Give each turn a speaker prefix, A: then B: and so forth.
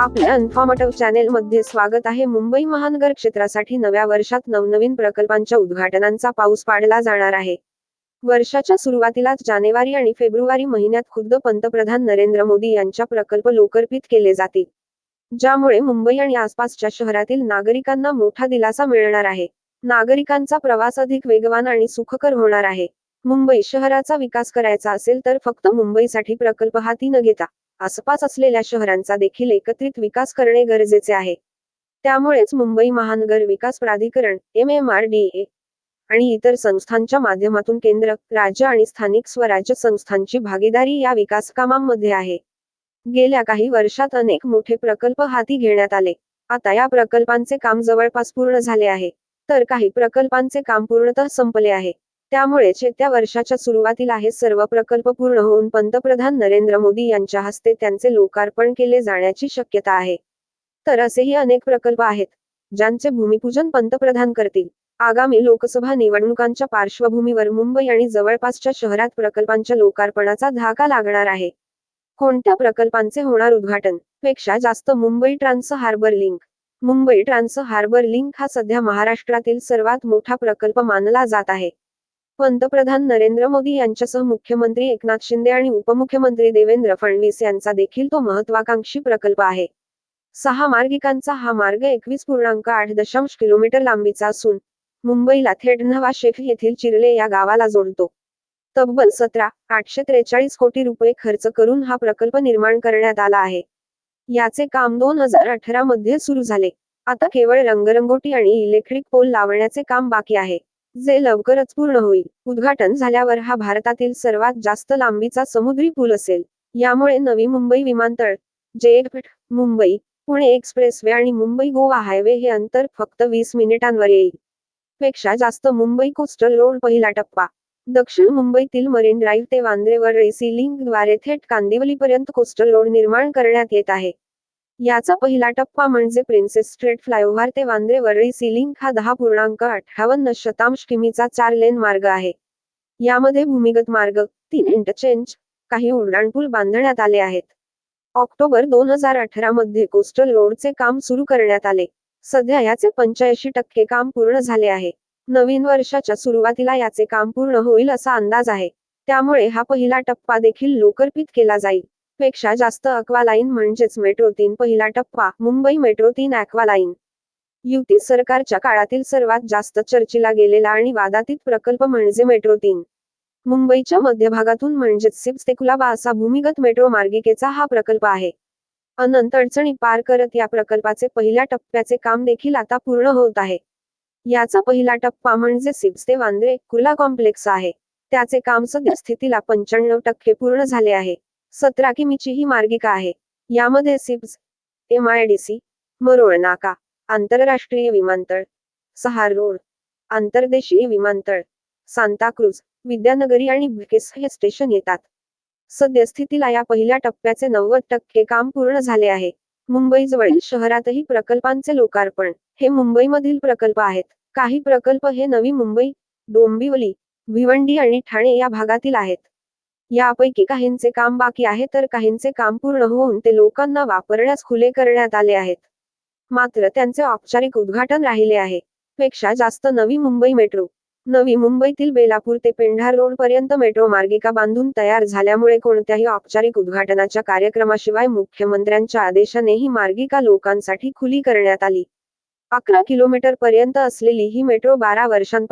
A: आपल्या informative channel मध्ये स्वागत आहे. मुंबई महानगर क्षेत्रासाठी नव्या वर्षात नवनवीन प्रकल्पांच्या उद्घाटनांचा पाऊस पाडला जाणार आहे. वर्षाच्या सुरुवातीलाच जानेवारी आणि फेब्रुवारी महिन्यात खुद्द पंतप्रधान नरेंद्र मोदी यांच्या प्रकल्प लोकर्पित केले जातील ज्यामुळे मुंबई आणि आसपासच्या शहरातील नागरिकांना मोठा दिलासा मिळणार आहे. नागरिकांचा प्रवास अधिक वेगवान आणि सुखकर होणार आहे. मुंबई शहराचा विकास करायचा असेल तर फक्त मुंबईसाठी प्रकल्प हाती न घेता आसपास असलेल्या शहरांचा देखील एकत्रित विकास करणे गरजेचे आहे. त्यामुळेच मुंबई महानगर विकास प्राधिकरण M M R D A आणि इतर संस्थांच्या माध्यमातून केंद्र राज्य आणि स्थानिक स्वराज्य संस्थांची भागीदारी या विकास कामांमध्ये आहे. गेल्या काही वर्षात अनेक मोठे प्रकल्प हाती घेण्यात आले. आता या प्रकल्पांचे काम जवळपास पूर्ण झाले आहे. तर काही प्रकल्पांचे काम पूर्णतः संपले आहे. त्यामुळेच येत्या वर्षाच्या सुरुवातीला हे सर्व प्रकल्प पूर्ण होऊन पंतप्रधान नरेंद्र मोदी यांच्या हस्ते त्यांचे लोकार्पण केले जाण्याची शक्यता आहे. तर असेही अनेक प्रकल्प आहेत ज्यांचे भूमिपूजन पंतप्रधान करतील. आगामी लोकसभा निवडणुकांच्या पार्श्वभूमीवर मुंबई आणि जवळपासच्या शहरात प्रकल्पांच्या लोकार्पणाचा धाका लागणार आहे. कोणत्या प्रकल्पांचे होणार उद्घाटन? पेक्षा जास्त Mumbai trans harbour link. Mumbai trans harbour link हा सध्या महाराष्ट्रातील सर्वात मोठा प्रकल्प मानला जात आहे. पंतप्रधान नरेंद्र मोदी यांच्यासह मुख्यमंत्री एकनाथ शिंदे आणि उपमुख्यमंत्री देवेंद्र फडणवीस यांचा देखील तो महत्वाकांक्षी प्रकल्प आहे. सहा मार्गिकांचा हा मार्ग एकवीस पूर्णांक आठ दशांश किलोमीटर लांबीचा असून मुंबईला थेट नवा शेख येथील चिरले या गावाला जोडतो. तब्बल सतरा आठशे त्रेचाळीस कोटी रुपये खर्च करून हा प्रकल्प निर्माण करण्यात आला आहे. याचे काम दोन हजार अठरा मध्ये सुरू झाले. आता केवळ रंगरंगोटी आणि इलेक्ट्रिक पोल लावण्याचे काम बाकी आहे. जे लवकरच पूर्ण होईल. उद्घाटन झाल्यावर हा भारतातील सर्वात जास्त लांबीचा समुद्री पूल असेल. यामुळे नवी मुंबई विमानतळ जे मुंबई पुणे एक्सप्रेसवे आणि मुंबई गोवा हायवे हे अंतर फक्त वीस मिनिटांवर येईल. पेक्षा जास्त मुंबई कोस्टल रोड पहिला टप्पा. दक्षिण मुंबईतील मरीन ड्राईव्ह ते वांद्रेवर रेसी लिंकद्वारे थेट कांदिवलीपर्यंत कोस्टल रोड निर्माण करण्यात येत आहे. याचा पहिला टप्पा म्हणजे प्रिन्सेस स्ट्रेट फ्लायओव्हर ते वांद्रे वरळी सीलिंग हा दहा पूर्णांक अठ्ठावन्न शतांश किमीचा चार लेन मार्ग आहे. यामध्ये भूमिगत मार्ग तीन इंटरचेंज काही उड्डाणपूल बांधण्यात आले आहेत. ऑक्टोबर दोन हजार अठरा मध्ये कोस्टल रोडचे काम सुरू करण्यात आले. सध्या याचे पंच्याऐंशी टक्के काम पूर्ण झाले आहे. नवीन वर्षाच्या सुरुवातीला याचे काम पूर्ण होईल असा अंदाज आहे. त्यामुळे हा पहिला टप्पा देखील लोकर्पित केला जाईल. पेक्षा जास्त अक्वालाईन म्हणजेच मेट्रो तीन पहिला टप्पा मुंबई मेट्रो तीन अक्वालाईन युती सरकारच्या काळातील सर्वात जास्त चर्चेला गेलेला आणि वादातीत प्रकल्प म्हणजे मेट्रो तीन. मुंबईच्या मध्यभागातून म्हणजेच सिप्स ते कुलाबा असा भूमिगत मेट्रो मार्गिकेचा हा प्रकल्प आहे. अनंत अडचणी पार करत या प्रकल्पाचे पहिल्या टप्प्याचे काम देखील आता पूर्ण होत आहे. याचा पहिला टप्पा म्हणजे सिप्स ते वांद्रे कुला कॉम्प्लेक्स आहे. त्याचे काम सध्या स्थितीला पंच्याण्णव टक्के पूर्ण झाले आहे. सतरा किमीची ही मार्गिका आहे. यामध्ये SEEPZ M I D C Marol नाका आंतरराष्ट्रीय विमानतळ सहार रोड आंतरदेशीय विमानतळ सांताक्रूज विद्यानगरी आणि ब्रिकेस हे स्टेशन येतात. सद्यस्थितीला या पहिल्या टप्प्याचे नव्वद टक्के काम पूर्ण झाले आहे. मुंबईजवळील शहरातही प्रकल्पांचे लोकार्पण. हे मुंबईमधील प्रकल्प आहेत. काही प्रकल्प हे नवी मुंबई डोंबिवली भिवंडी आणि ठाणे या भागातील आहेत. यापैकी काहींचे काम बाकी आहे तर काहींचे काम पूर्ण होऊन ते लोकांना वापरण्यास खुले करण्यात आले आहेत. मात्र त्यांचे औपचारिक उद्घाटन राहिले आहे. पेक्षा जास्त नवी मुंबई मेट्रो. नवी मुंबईतील बेलापूर ते पेंढार रोड पर्यंत मेट्रो मार्गिका बांधून तयार झाल्यामुळे कोणत्याही औपचारिक उद्घाटनाच्या कार्यक्रमाशिवाय मुख्यमंत्र्यांच्या आदेशाने ही मार्गिका लोकांसाठी खुली करण्यात आली. अकरा किलोमीटर पर्यंत असलेली ही मेट्रो बारा वर्षांपासून